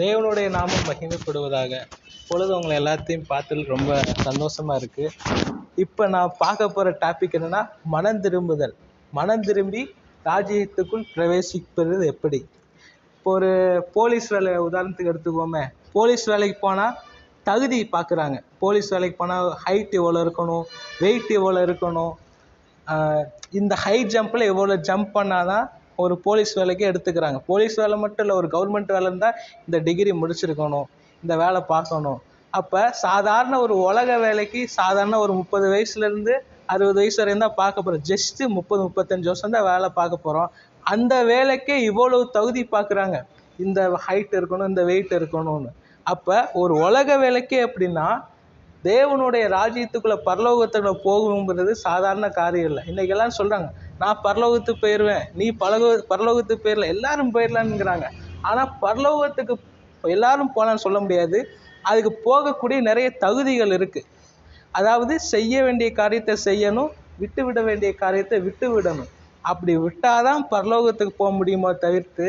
தேவனுடைய நாமம் மகிமைப்படுவதாக. பொழுது உங்களை எல்லாத்தையும் பார்த்தது ரொம்ப சந்தோஷமா இருக்கு. இப்போ நான் பார்க்க போகிற டாபிக் என்னன்னா மனம் திரும்புதல். மனம் திரும்பி ராஜ்யத்துக்குள் பிரவேசிப்பது எப்படி? இப்போ ஒரு போலீஸ் வேலை உதாரணத்துக்கு எடுத்துக்கோமே. போலீஸ் வேலைக்கு போனால் தகுதி பார்க்குறாங்க போலீஸ் வேலைக்கு போனால் ஹைட் எவ்வளோ இருக்கணும்? வெயிட் எவ்வளோ இருக்கணும்? இந்த ஹை ஜம்பில் எவ்வளோ ஜம்ப் பண்ணாதான் ஒரு போலீஸ் வேலைக்கு எடுத்துக்கிறாங்க. போலீஸ் வேலை மட்டும் இல்லை ஒரு கவர்மெண்ட் வேலை இருந்தால் இந்த டிகிரி முடிச்சிருக்கணும் இந்த வேலை பார்க்கணும். அப்போ சாதாரண ஒரு உலக வேலைக்கு சாதாரண ஒரு முப்பது வயசுலேருந்து அறுபது வயசு வரையும் தான் பார்க்க போகிறோம் ஜஸ்ட்டு முப்பது முப்பத்தஞ்சு வருஷம் தான் வேலை பார்க்க போகிறோம் அந்த வேலைக்கே இவ்வளவு தகுதி பார்க்குறாங்க. இந்த ஹைட் இருக்கணும் இந்த வெயிட் இருக்கணும்னு. அப்போ ஒரு உலக வேலைக்கே அப்படின்னா தேவனுடைய ராஜ்யத்துக்குள்ளே பரலோகத்துக்குள்ளே போகணுங்கிறது சாதாரண காரியம் இல்லை. இன்றைக்கெல்லாம் சொல்கிறாங்க நான் பரலோகத்துக்கு போயிடுவேன் நீ பலக பரலோகத்துக்கு போயிடல எல்லாரும் போயிடலான்னுங்கிறாங்க ஆனால் பரலோகத்துக்கு எல்லாரும் போகலான்னு சொல்ல முடியாது. அதுக்கு போகக்கூடிய நிறைய தகுதிகள் இருக்குது அதாவது செய்ய வேண்டிய காரியத்தை செய்யணும் விட்டு விட வேண்டிய காரியத்தை விட்டு விடணும். அப்படி விட்டாதான் பரலோகத்துக்கு போக முடியுமோ தவிர்த்து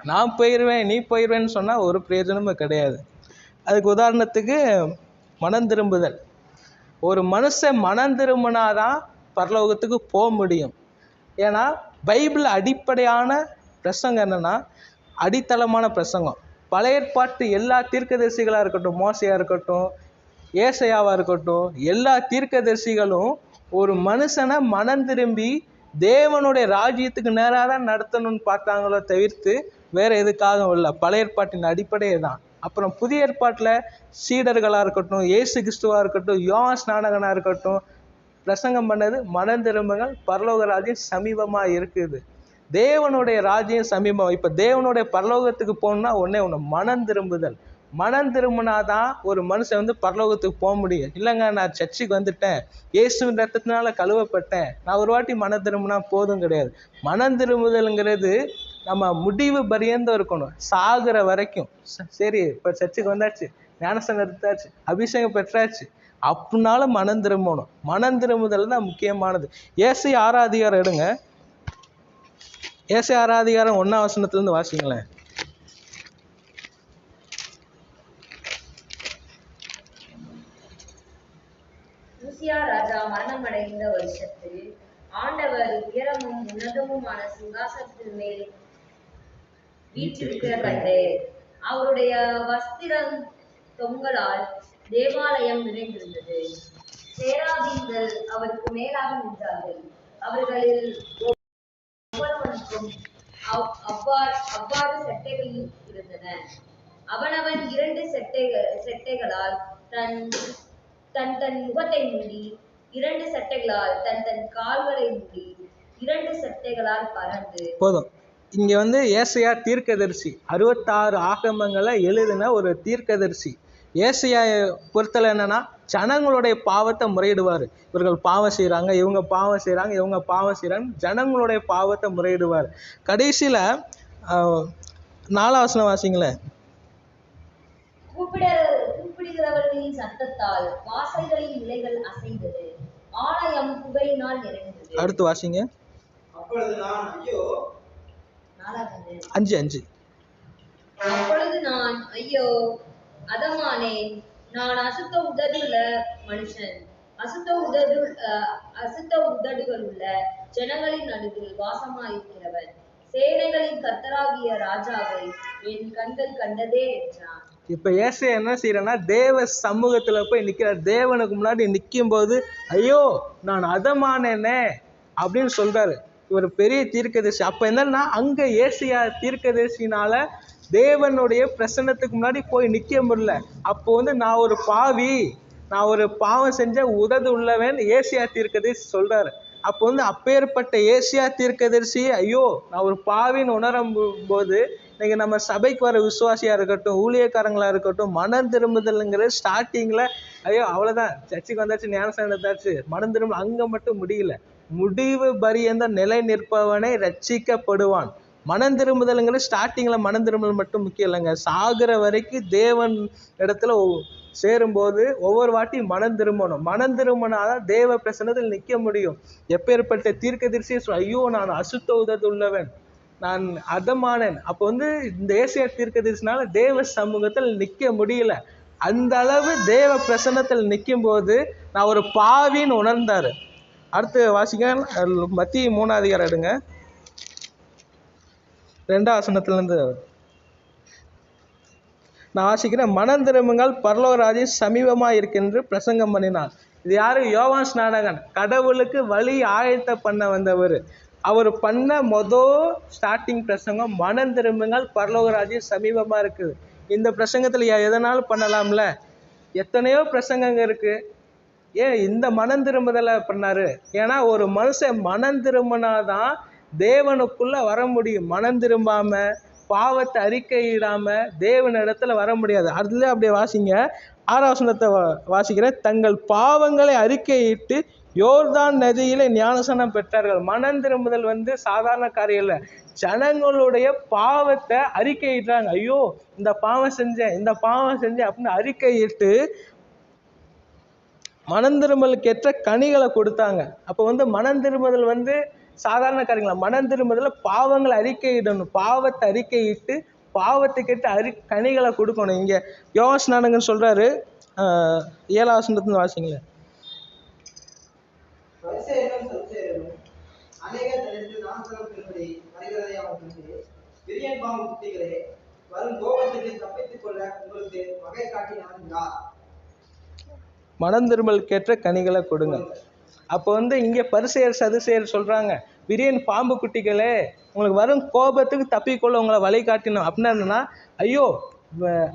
நான் போயிடுவேன் நீ போயிடுவேன்னு சொன்னால் ஒரு பிரயோஜனமும் கிடையாது. அதுக்கு உதாரணத்துக்கு மனம் திரும்புதல். ஒரு மனுஷன் மனம் திரும்பினாதான் பரலோகத்துக்கு போக முடியும். ஏன்னா பைபிள் அடிப்படையான பிரசங்கம் என்னன்னா அடித்தளமான பிரசங்கம். பழைய ஏற்பாட்டு எல்லா தீர்க்கதரிசிகளாக இருக்கட்டும் மோசையாக இருக்கட்டும் ஏசையாவாக இருக்கட்டும் எல்லா தீர்க்கதரிசிகளும் ஒரு மனுஷனை மனம் திரும்பி தேவனுடைய ராஜ்யத்துக்கு நேராக தான் நடத்தணும்னு பார்த்தாங்களோ தவிர்த்து வேறு எதுக்காகவும் இல்லை. பழைய ஏற்பாட்டின் அடிப்படையே தான். அப்புறம் புதிய ஏற்பாட்டில் சீடர்களாக இருக்கட்டும் ஏசு கிறிஸ்துவாக இருக்கட்டும் யோகா ஸ்நானகனாக இருக்கட்டும் பிரசங்கம் பண்ணது மனம் திரும்புங்கள். பரலோக ராஜ்யம் சமீபமாக இருக்குது. தேவனுடைய ராஜ்யம் சமீபம். இப்போ தேவனுடைய பரலோகத்துக்கு போகணுன்னா ஒன்றே ஒன்று மனம் திரும்புதல். மனம் திரும்பினா தான் ஒரு மனுஷன் வந்து பரலோகத்துக்கு போக முடியும். இல்லைங்க நான் சர்ச்சுக்கு வந்துட்டேன். இயேசுவின் ரத்தத்தினால கழுவப்பட்டேன். நான் ஒரு வாட்டி மனம் திரும்பினா போதும் கிடையாது. மனம் திரும்புதல்ங்கிறது நம்ம முடிவு பரியந்தம் இருக்கணும். சாகுற வரைக்கும். ச- சரி இப்போ சர்ச்சுக்கு வந்தாச்சு. ஞானசன் எடுத்தாச்சு. அபிஷேகம் பெற்றாச்சு. அப்படினால மனம் திரும்பணும். மனம் திரும்புதல் தான் முக்கியமானது. ஏசி ஆறாதிகாரம் எடுங்க. ஏசி ஆறாதிகாரம் ஒன்றாம் வசனத்துலேருந்து வாசிங்களேன். ஊசியா ராஜா மரணமடைந்த வருஷத்தில் ஆண்டவர் உயரமும் உன்னதமுமான சிங்காசனத்தின் மேல் வீற்றிருக்க கண்டு அவருடைய வஸ்திரம் தொங்கலால் தேவாலயம் நிறைந்திருந்தது. சேராபீன்கள் அவருக்கு மேலாக நின்றார்கள். அவர்களில் ஒவ்வொருவனுக்கும் அவ்- அவ்வாறு அவ்வாறு செட்டைகள் இருந்தன. அவனவன் இரண்டு செட்டைகள் செட்டைகளால் தன் தன் தன் முகத்தை மூடி இரண்டு சட்டைகளால் தன் தன் கால்களை மூடி இரண்டு சட்டைகளால் பறந்து போதும். இங்க வந்து ஏசையா தீர்க்கதரிசி அறுபத்தாறு ஆகமங்களை எழுதின ஒரு தீர்க்கதரிசி. ஏசையா பொறுத்தல என்னன்னா ஜனங்களுடைய பாவத்தை முறையிடுவார். இவர்கள் பாவம் செய்கிறாங்க இவங்க பாவம் செய்கிறாங்க இவங்க பாவம் செய்கிறாங்க ஜனங்களுடைய பாவத்தை முறையிடுவார். கடைசியில் நாலாவசனம் வாசிங்களேன். கூப்பிட கூப்பிடுகிறவர்களின் சத்தத்தால் வாசல்களின் நிலைகள் அசைந்தது. ஆலயம் புகையினால் நிறைந்தது. அடுத்து வாசிங்க. அப்பொழுது நான் ஐயோ நாலாவது அஞ்சு அஞ்சு. அப்பொழுது நான் ஐயோ அதமானேன் நான் அசுத்த உதடுள்ள மனுஷன். அசுத்த உதடு அஹ், அசுத்த உதடுகளுள்ள ஜனங்களின் நடுவில் வாசமாயிருக்கிறவன். சேனைகளின் கத்தராகிய ராஜாவை என் கண்கள் கண்டதே என்றான். இப்ப ஏசை என்ன செய்யறேன்னா தேவ சமூகத்துல போய் நிக்கிறார். தேவனுக்கு முன்னாடி நிக்கும்போது ஐயோ நான் அதமானேனே அப்படின்னு சொல்றாரு. இவர் பெரிய தீர்க்கதரிசி. அப்ப என்னன்னா அங்க ஏசியா தீர்க்கதரிசினால தேவனுடைய பிரசன்னத்துக்கு முன்னாடி போய் நிற்க முடியல அப்போ வந்து நான் ஒரு பாவி நான் ஒரு பாவம் செஞ்ச உதது உள்ளவன் ஏசியா தீர்க்கதரிசி சொல்றாரு. அப்போ வந்து அப்பேற்பட்ட ஏசியா தீர்க்கதரிசி ஐயோ நான் ஒரு பாவின்னு உணரும் போது இன்னைக்கு நம்ம சபைக்கு வர விசுவாசியா இருக்கட்டும் ஊழியக்காரங்களா இருக்கட்டும் மனம் திரும்புதல்ங்கிற ஸ்டார்டிங்ல ஐயோ அவ்வளவுதான். சர்ச்சுக்கு வந்தாச்சு ஞானசனம் எடுத்தாச்சு மனம் திரும்ப அங்க மட்டும் முடியல. முடிவு பரியந்த நிலை நிற்பவனை ரட்சிக்கப்படுவான். மனம் திரும்புதலுங்கிற ஸ்டார்டிங்கில் மனம் திரும்புதல் மட்டும் முக்கியம் இல்லைங்க. சாகிற வரைக்கும் தேவன் இடத்துல சேரும்போது ஒவ்வொரு வாட்டி மனம் திரும்பணும். மனம் திரும்பினாதான் தேவ பிரசன்னத்தில் நிற்க முடியும். எப்பேற்பட்ட தீர்க்கதரிசியை சொல் ஐயோ நான் அசுத்த உதது உள்ளவன் நான் அதமானேன். அப்போ வந்து இந்த ஏசியா தீர்க்கதரிசனால தேவ சமூகத்தில் நிற்க முடியல. அந்த அளவு தேவ பிரசன்னத்தில் நிற்கும் போது நான் ஒரு பாவின்னு உணர்ந்தார். அடுத்து வாசிக்க மத்திய மூணாவது எடுங்க. ரெண்டாம் ஆசனத்துலேருந்து நான் வாசிக்கிறேன் மனம் திரும்புங்கள் பரலோகராஜி சமீபமாக இருக்கின்ற பிரசங்கம் பண்ணினார். இது யாரு? யோவான் ஸ்நானகன். கடவுளுக்கு வழி ஆயத்த பண்ண வந்தவர். அவர் பண்ண மொதல் ஸ்டார்டிங் பிரசங்கம் மனம் திரும்புங்கள் பரலோகராஜி சமீபமாக இருக்குது இந்த பிரசங்கத்தில் எதனாலும் பண்ணலாம்ல? எத்தனையோ பிரசங்கங்க இருக்கு. ஏன் இந்த மனம் திரும்புதலை பண்ணாரு? ஏன்னா ஒரு மனுஷன் மனம் திரும்பினாதான் தேவனுக்குள்ளே வர முடியும். மனம் திரும்பாமல் பாவத்தை அறிக்கையிடாமல் தேவன் இடத்துல வர முடியாது. அதில் அப்படியே வாசிங்க. ஆராசனத்தை வாசிக்கிற வாசிக்கிறேன். தங்கள் பாவங்களை அறிக்கையிட்டு யோர்தான் நதியில் ஞானசனம் பெற்றார்கள். மனம் திரும்புதல் வந்து சாதாரண காரியம் இல்லை. ஜனங்களுடைய பாவத்தை அறிக்கையிட்டாங்க ஐயோ இந்த பாவம் செஞ்சேன் இந்த பாவம் செஞ்சேன் அப்படின்னு அறிக்கையிட்டு மனந்திரும்பலுக்கு ஏற்ற கனிகளை கொடுத்தாங்க. அப்போ வந்து மனம் திரும்புதல் வந்து சாதாரண காரியங்களா? மனம் திரும்புதல பாவங்களை அறிக்கையிடணும். பாவத்தை அறிக்கையிட்டு பாவத்தை கேட்டு அரி கனிகளை கொடுக்கணும். இங்க யோகாஸ் சொல்றாரு. சொல்கிறாரு ஏழாவசனத்துன்னு வாசிங்களேன். மனம் திரும்பல் கேட்ட கனிகளை கொடுங்க அப்போ வந்து இங்கே பரிசெயர் சதுசெயர் சொல்கிறாங்க விரியன் பாம்பு குட்டிகளே உங்களுக்கு வரும் கோபத்துக்கு தப்பிக்கொள்ள உங்களை வழி காட்டினோம். அப்படின்னா என்னென்னா ஐயோ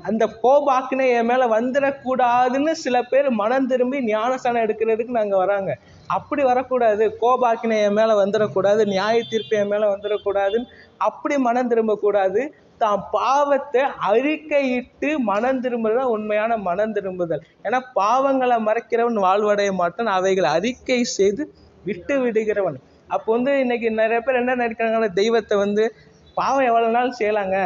அந்த கோபாக்கினை என் மேலே வந்துடக்கூடாதுன்னு சில பேர் மனம் திரும்பி ஞானஸ்தானம் எடுக்கிறதுக்கு நாங்கள் வராங்க. அப்படி வரக்கூடாது. கோபாக்கினை என் மேலே வந்துடக்கூடாது. நியாய தீர்ப்பு என் மேலே வந்துடக்கூடாதுன்னு அப்படி மனம் திரும்பக்கூடாது. தான் பாவத்தை அறிக்கையிட்டு மனம் திரும்புறது தான் உண்மையான மனம் திரும்புதல். ஏன்னா பாவங்களை மறைக்கிறவன் வாழ்வடைய மாட்டான் அவைகளை அறிக்கை செய்து விட்டு விடுகிறவன். அப்போ வந்து இன்னைக்கு நிறைய பேர் என்ன நினைக்கிறாங்கன்னா தெய்வத்தை வந்து பாவம் எவ்வளோ நாள் செய்யலாங்க?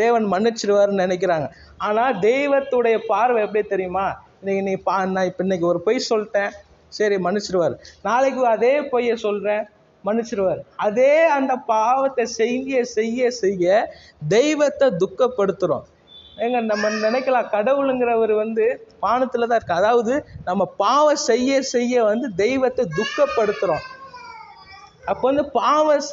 தேவன் மன்னிச்சிடுவாருன்னு நினைக்கிறாங்க. ஆனால் தெய்வத்துடைய பார்வை எப்படி தெரியுமா? இன்னைக்கு நீ பா நான் இப்போ இன்னைக்கு ஒரு பொய் சொல்லிட்டேன். சரி மன்னிச்சிடுவார். நாளைக்கு அதே பொய்யை சொல்கிறேன் மன்னிச்சிடுவார் அதே அந்த பாவத்தை செய்ய செய்ய செய்ய தெய்வத்தை துக்கப்படுத்துகிறோம் ஏங்க நம்ம நினைக்கலாம் கடவுளுங்கிறவர் வந்து பானத்தில் தான் இருக்கு அதாவது நம்ம பாவம் செய்ய செய்ய வந்து தெய்வத்தை துக்கப்படுத்துகிறோம் அப்போ வந்து பாவம்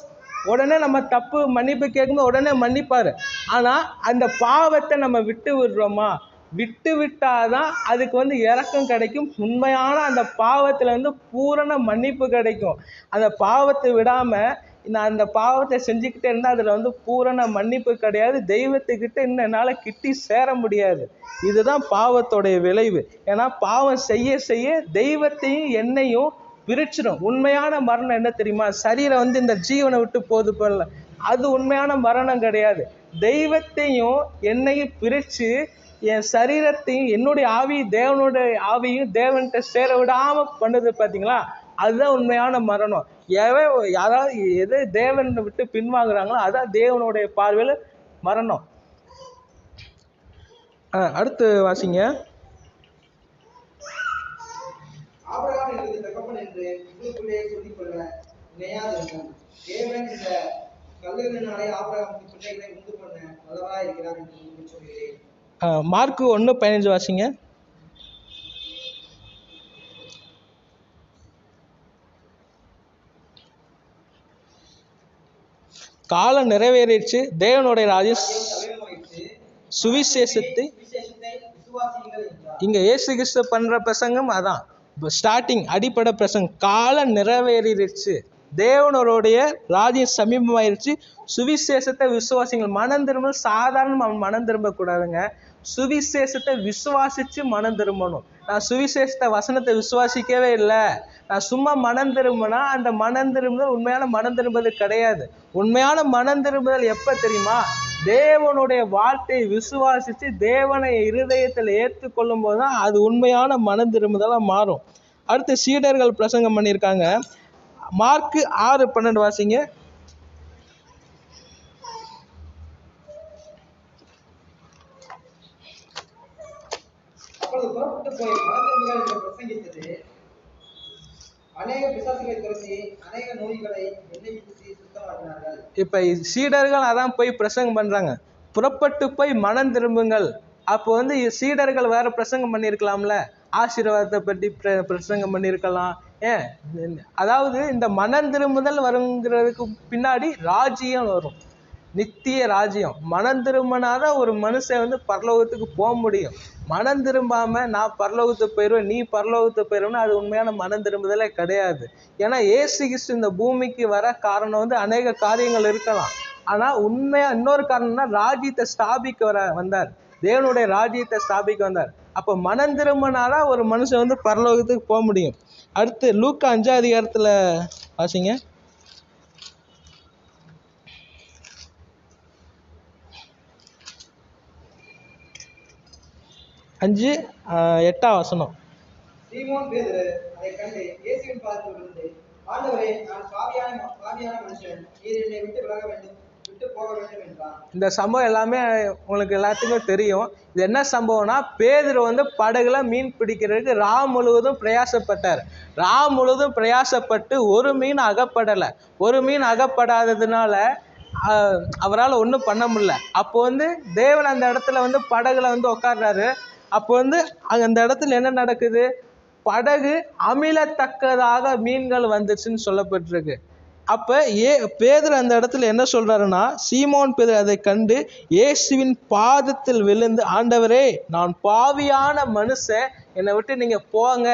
உடனே நம்ம தப்பு மன்னிப்பு கேட்கும்போது உடனே மன்னிப்பார். ஆனால் அந்த பாவத்தை நம்ம விட்டு விடுறோமா? விட்டு விட்டாதான் அதுக்கு வந்து இறக்கம் கிடைக்கும். உண்மையான அந்த பாவத்தில் வந்து பூரண மன்னிப்பு கிடைக்கும். அந்த பாவத்தை விடாமல் நான் அந்த பாவத்தை செஞ்சுக்கிட்டே இருந்தால் அதில் வந்து பூரண மன்னிப்பு கிடையாது. தெய்வத்துக்கிட்ட இன்னும் என்னால் கிட்டி சேர முடியாது. இதுதான் பாவத்தோடைய விளைவு. ஏன்னா பாவம் செய்ய செய்ய தெய்வத்தையும் என்னையும் பிரிச்சிடும் உண்மையான மரணம் என்ன தெரியுமா? சரீரம் வந்து இந்த ஜீவனை விட்டு போது போல. அது உண்மையான மரணம் கிடையாது. தெய்வத்தையும் என்னையும் பிரித்து என் சரீரத்தையும் என்னுடைய ஆவி தேவனுடைய ஆவியும் தேவன்கிட்ட சேர விடாமல் பண்ணுது பார்த்தீங்களா அதுதான் உண்மையான மரணம். எவன் யாராவது எது தேவனை விட்டு பின்வாங்குறாங்களோ அதான் தேவனுடைய பார்வையில் மரணம். அடுத்து வாசிங்க. ஆபிரகாம் எனக்கு தகப்பன் என்று உங்களுக்குள்ளே சொல்லிக்கொள்ள நினையாதிருங்கள் தேவன் இந்த கல்லுகளினாலே ஆபிரகாமுக்கு பிள்ளைகளை உண்டு பண்ண வல்லவராய் இருக்கிறார் என்று சொல்கிறேன். மார்க்கு ஒன்று பதினஞ்சு வாசிங்க. காலம் நிறைவேறிடுச்சு. தேவனுடைய ராஜ்யம் சுவிசேஷத்தை இங்க இயேசு கிறிஸ்து பண்ற பிரசங்கம் அதான். ஸ்டார்டிங் அடிப்படை பிரசங்கம். காலம் நிறைவேறிடுச்சு. தேவனருடைய ராஜ்யம் சமீபமாயிருச்சு. சுவிசேஷத்தை விசுவாசிங்கள் மனம் திரும்ப சாதாரண அவன் மனம் திரும்ப கூடாதுங்க சுவிசேஷத்தை விசுவாசித்து மனம் திரும்பணும். நான் சுவிசேஷத்தை வசனத்தை விசுவாசிக்கவே இல்லை. நான் சும்மா மனம் திரும்பினா அந்த மனம் திரும்புதல் உண்மையான மனம் திரும்புவது கிடையாது. உண்மையான மனம் திரும்புதல் எப்போ தெரியுமா? தேவனுடைய வார்த்தையை விசுவாசித்து தேவனை இருதயத்தில் ஏற்றுக்கொள்ளும் போது தான் அது உண்மையான மனம் திரும்புதலாக மாறும். அடுத்து சீடர்கள் பிரசங்கம் பண்ணியிருக்காங்க. மார்க்கு ஆறு பன்னெண்டு வாசிங்க அப்பொழுது புறப்பட்டு போய் மனதிரும்புகள் பிரசங்கித்தது. அநேக பிசாசுகளை துரத்தி அநேக நோய்களை எண்ணெய் பூசி இப்ப சீடர்கள் அதான் போய் பிரசங்கம் பண்றாங்க. புறப்பட்டு போய் மனம் திரும்புங்கள். அப்போ வந்து சீடர்கள் வேற பிரசங்கம் பண்ணியிருக்கலாம்ல? ஆசீர்வாதத்தை பற்றி பிர- பிரசங்கம் பண்ணியிருக்கலாம். ஏன் அதாவது இந்த மனம் திரும்புதல் வருங்கிறதுக்கு பின்னாடி ராஜ்யம் வரும். நித்திய ராஜ்யம். மனம் திரும்பினாதான் ஒரு மனுஷன் வந்து பரலோகத்துக்கு போக முடியும். மனம் திரும்பாம நான் பரலோகத்தை போயிடுவேன் நீ பரலோகத்தை போயிடுவேன்னு அது உண்மையான மனம் திரும்புதலே கிடையாது. ஏன்னா ஏசு கிறிஸ்து இந்த பூமிக்கு வர காரணம் வந்து அநேக காரியங்கள் இருக்கலாம். ஆனா உண்மையா இன்னொரு காரணம்னா ராஜ்யத்தை ஸ்தாபிக்க வர வந்தார். தேவனுடைய ராஜ்யத்தை ஸ்தாபிக்க வந்தார். அப்ப மனம் திரும்பினாதான் ஒரு மனுஷன் வந்து பரலோகத்துக்கு போக முடியும். அடுத்து லூக்கா அஞ்சாவது இடத்துல வாசிங்க. அஞ்சு எட்டாம் வசனம். சீமோன் பேதுரு அதை கண்டு இயேசுவின் பாதத்தில் விழுந்து ஆண்டவரே நான் பாவியான பாவியான மனுஷன். நீர் என்னை விட்டு விலக வேண்டும் விட்டு போக வேண்டும் என்றான். இந்த சம்பவம் எல்லாமே உங்களுக்கு எல்லாத்துக்கும் தெரியும். இது என்ன சம்பவம்னா பேதுரு வந்து படகுல மீன் பிடிக்கிறதுக்கு ரா முழுவதும் பிரயாசப்பட்டார். ரா முழுவதும் பிரயாசப்பட்டு ஒரு மீன் அகப்படலை. ஒரு மீன் அகப்படாததுனால அவரால் ஒன்றும் பண்ண முடியல. அப்போ வந்து தேவன் அந்த இடத்துல வந்து படகுல வந்து உட்கார்றாரு அப்போ வந்து அந்த இடத்துல என்ன நடக்குது? படகு அமிலத்தக்கதாக மீன்கள் வந்துச்சுன்னு சொல்லப்பட்டிருக்கு. அப்ப ஏ பேதர் அந்த இடத்துல என்ன சொல்றாருன்னா சீமோன் பேதர் அதை கண்டு இயேசுவின் பாதத்தில் விழுந்து ஆண்டவரே நான் பாவியான மனுஷன் என்னை விட்டு நீங்க போங்க.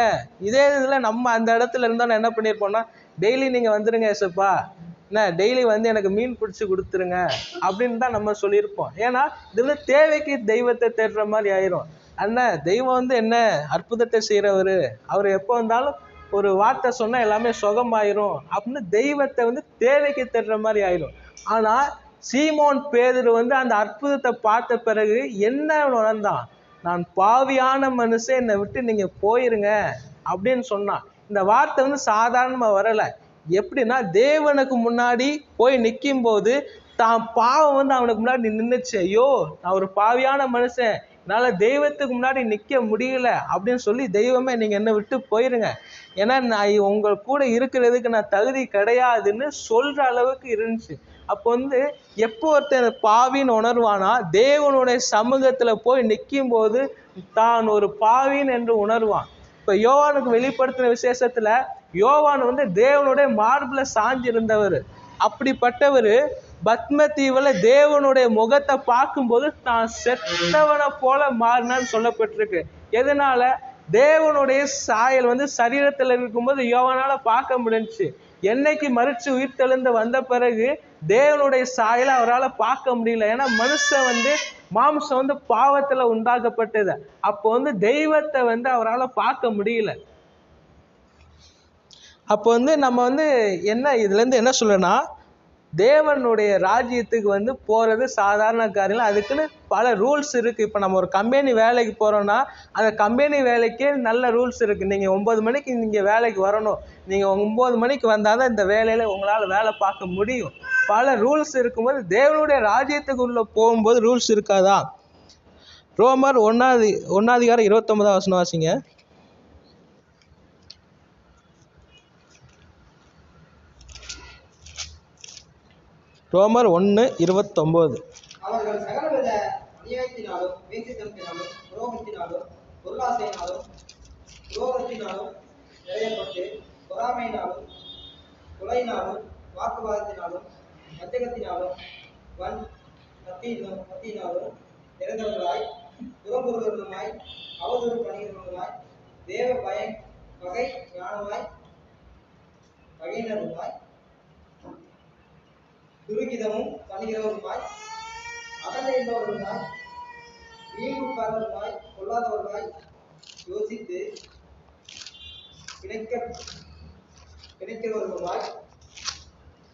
இதே இதுல நம்ம அந்த இடத்துல இருந்தோம்னா என்ன பண்ணியிருப்போம்னா டெய்லி நீங்க வந்துருங்க ஏசப்பா என்ன டெய்லி வந்து எனக்கு மீன் பிடிச்சி கொடுத்துருங்க. அப்படின்னு தான் நம்ம சொல்லியிருப்போம். ஏன்னா இது தேவைக்கு தெய்வத்தை தேடுற மாதிரி ஆயிரும். அண்ணன் தெய்வம் வந்து என்ன அற்புதத்தை செய்கிறவர் அவர் எப்போ வந்தாலும் ஒரு வார்த்தை சொன்னால் எல்லாமே சுகமாயிரும் அப்படின்னு தெய்வத்தை வந்து தேவைக்கு தடுற மாதிரி ஆயிடும் ஆனால் சீமோன் பேதர் வந்து அந்த அற்புதத்தை பார்த்த பிறகு என்ன உணர்ந்தான்? நான் பாவியான மனுஷன் என்னை விட்டு நீங்கள் போயிருங்க அப்படின்னு சொன்னான். இந்த வார்த்தை வந்து சாதாரணமாக வரலை. எப்படின்னா தேவனுக்கு முன்னாடி போய் நிற்கும் போது தான் பாவம் வந்து அவனுக்கு முன்னாடி நின்றுச்சு ஐயோ நான் ஒரு பாவியான மனுஷன் என்னால் தெய்வத்துக்கு முன்னாடி நிற்க முடியல அப்படின்னு சொல்லி தெய்வமே நீங்கள் என்னை விட்டு போயிருங்க. ஏன்னா நான் உங்கள் கூட இருக்கிறதுக்கு நான் தகுதி கிடையாதுன்னு சொல்கிற அளவுக்கு இருந்துச்சு. அப்போ வந்து எப்போ ஒருத்தன் பாவின்னு உணர்வானா தேவனுடைய சமூகத்தில் போய் நிற்கும் போது தான் ஒரு பாவின் என்று உணர்வான். இப்போ யோவானுக்கு வெளிப்படுத்தின விசேஷத்தில் யோவான் வந்து தேவனுடைய மார்பில் சாஞ்சிருந்தவர். அப்படிப்பட்டவர் பத்மதீவில் தேவனுடைய முகத்தை பார்க்கும்போது தான் செத்தவனை போல மாறினான்னு சொல்லப்பட்டிருக்கு. எதனால? தேவனுடைய சாயல் வந்து சரீரத்தில் இருக்கும்போது யோவானால பார்க்க முடிஞ்சுச்சு. என்னைக்கு மறிச்சு உயிர் தெழுந்து வந்த பிறகு தேவனுடைய சாயலை அவரால் பார்க்க முடியல. ஏன்னா மனுஷன் வந்து மாம்சம் வந்து பாவத்தில் உண்டாக்கப்பட்டது. அப்போ வந்து தெய்வத்தை வந்து அவரால் பார்க்க முடியல. அப்போ வந்து நம்ம வந்து என்ன இதுலேருந்து என்ன சொல்லணும்னா தேவனுடைய ராஜ்யத்துக்கு வந்து போகிறது சாதாரண காரியம் அதுக்குன்னு பல ரூல்ஸ் இருக்குது இப்போ நம்ம ஒரு கம்பெனி வேலைக்கு போகிறோன்னா அந்த கம்பெனி வேலைக்கே நல்ல ரூல்ஸ் இருக்குது நீங்கள் ஒம்பது மணிக்கு நீங்கள் வேலைக்கு வரணும். நீங்கள் ஒம்பது மணிக்கு வந்தால் தான் இந்த வேலையில் உங்களால் வேலை பார்க்க முடியும். பல ரூல்ஸ் இருக்கும்போது தேவனுடைய ராஜ்யத்துக்குள்ளே போகும்போது ரூல்ஸ் இருக்காதா? ரோமர் ஒன்றாவது ஒன்றாதிகாரம் இருபத்தொன்பதாம் வசனம் வாசிங்க. ரோமர் ஒன்று இருபத்தொம்போது. அவர்கள் சகலவித அநியாயத்தினாலும் வேசித்தனத்தினாலும் துரோகத்தினாலும் பொருளாசையினாலும் துரோகத்தினாலும் நிறையப்பட்டு பொறாமையினாலும் கொலையினாலும் வாக்குவாதத்தினாலும் வஞ்சகத்தினாலும் வன் கத்தியிலும் கத்தியினாலும் நிறைந்தவர்களாய் புறம்பொருளுமாய் அவதூறு பணிகிறவர்களாய் தேவ பயம் பகை ஞானமாய் பகையினருமாய் துருகிதமும் பண்ணுகிறவருமாய் என்பவருமாய் ஈவுக்காரருமாய் கொள்ளாதவருமாய் யோசித்து கிடைக்க கிடைக்கிறவர்களுமாய்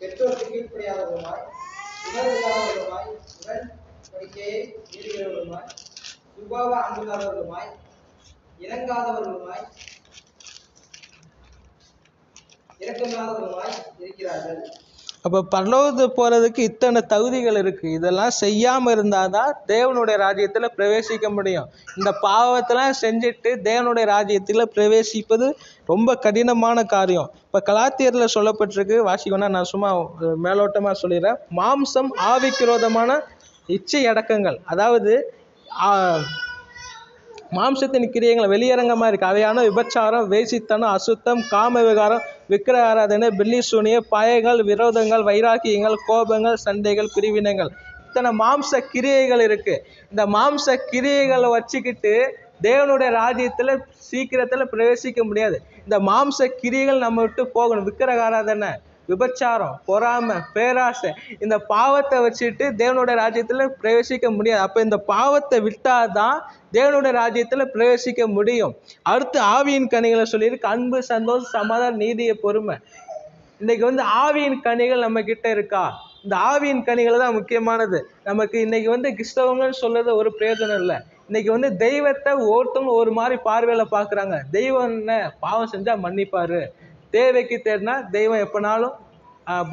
பெற்றோருக்கு கீழ்ப்படையாதவருமாய் உணர்வில்லாதவர்களுமாய் உடன் படிக்கையை ஏறுகிறவருமாய் சுபாவ அன்புள்ளவர்களுமாய் இறங்காதவர்களுமாய் இரக்கமில்லாதவர்களுமாய் இருக்கிறார்கள். அப்போ பரலோகத்துக்கு போகிறதுக்கு இத்தனை தகுதிகள் இருக்குது இதெல்லாம் செய்யாமல் இருந்தால் தான் தேவனுடைய ராஜ்யத்தில் பிரவேசிக்க முடியும். இந்த பாவத்தெல்லாம் செஞ்சுட்டு தேவனுடைய ராஜ்யத்தில் பிரவேசிப்பது ரொம்ப கடினமான காரியம். இப்போ கலாத்தியரில் சொல்லப்பட்டிருக்கு வாசிக்கணும்னா நான் சும்மா மேலோட்டமாக சொல்லிடுறேன். மாம்சம் ஆவிக்கிரோதமான இச்சை அடக்கங்கள். அதாவது மாம்சத்தின் கிரியங்கள் வெளியரங்கமாக இருக்குது அவையான விபச்சாரம் வேசித்தனம் அசுத்தம் காம விகாரம் விக்கிர ஆராதனை பில்லி சூனிய பயங்கள் விரோதங்கள் வைராக்கியங்கள் கோபங்கள் சண்டைகள் பிரிவினங்கள் இத்தனை மாம்ச கிரியைகள் இருக்குது இந்த மாம்ச கிரியைகளை வச்சுக்கிட்டு தேவனுடைய ராஜ்யத்தில் சீக்கிரத்தில் பிரவேசிக்க முடியாது. இந்த மாம்ச கிரியைகள் நம்ம விட்டு போகணும். விக்கிரக ஆராதனை. விபச்சாரம் பொறாமை பேராசை இந்த பாவத்தை வச்சுட்டு தேவனுடைய ராஜ்யத்தில் பிரவேசிக்க முடியாது. அப்போ இந்த பாவத்தை விட்டாதான் தேவனுடைய ராஜ்யத்தில் பிரவேசிக்க முடியும். அடுத்து ஆவியின் கனிகளை சொல்லியிருக்கு. அன்பு சந்தோஷம் சமாதான நீதிய பொறுமை. இன்னைக்கு வந்து ஆவியின் கனிகள் நம்ம கிட்ட இருக்கா? இந்த ஆவியின் கனிகள் தான் முக்கியமானது. நமக்கு இன்னைக்கு வந்து கிறிஸ்தவங்கன்னு சொல்றது ஒரு பிரயோஜனம் இல்லை. இன்னைக்கு வந்து தெய்வத்தை ஒருத்தவங்க ஒரு மாதிரி பார்வையில் பார்க்குறாங்க. தெய்வம் என்ன? பாவம் செஞ்சால் மன்னிப்பாரு. தேவைக்கு தேடினா தெய்வம் எப்போனாலும்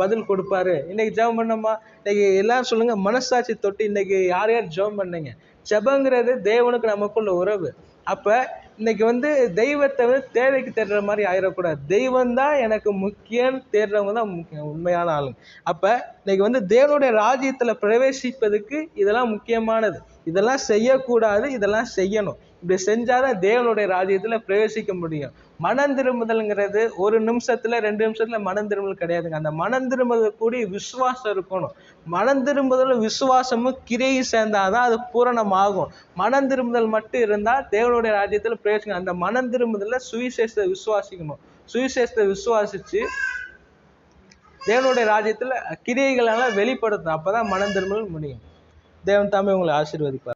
பதில் கொடுப்பாரு. இன்னைக்கு ஜெபம் பண்ணோமா? இன்னைக்கு எல்லாரும் சொல்லுங்க மனசாட்சி தொட்டு இன்னைக்கு யார் யார் ஜெபம் பண்ணீங்க? ஜெபங்கிறது தேவனுக்கு நமக்குள்ள உறவு. அப்போ இன்னைக்கு வந்து தெய்வத்தை வந்து தேவைக்கு தேடுற மாதிரி ஆயிடக்கூடாது. தெய்வம் தான் எனக்கு முக்கியம் தேடுறவங்க தான் முக்கியம் உண்மையான ஆளுங்க. அப்போ இன்னைக்கு வந்து தேவனுடைய ராஜ்யத்தில் பிரவேசிப்பதுக்கு இதெல்லாம் முக்கியமானது. இதெல்லாம் செய்யக்கூடாது இதெல்லாம் செய்யணும். இப்படி செஞ்சாதான் தேவனுடைய ராஜ்யத்தில் பிரவேசிக்க முடியும். மனம் திரும்புதல்ங்கிறது ஒரு நிமிஷத்துல ரெண்டு நிமிஷத்துல மனம் திரும்புதல் கிடையாதுங்க. அந்த மனம் திரும்புதல் கூடி விசுவாசம் இருக்கணும். மனம் திரும்புதலும் விசுவாசமும் கிரியை சேர்ந்தாதான் அது பூரணமாகும். மனம் திரும்புதல் மட்டும் இருந்தால் தேவனுடைய ராஜ்யத்தில் பிரவேசிக்கணும். அந்த மனம் திரும்புதலில் சுவிசேஷத்தை விசுவாசிக்கணும். சுவிசேஷத்தை விசுவாசிச்சு தேவனுடைய ராஜ்யத்தில் கிரியைகளெல்லாம் வெளிப்படுத்தணும். அப்போதான் மனம் திரும்பல் முடியும். தேவன் தாமே உங்களை ஆசீர்வதிப்பார்.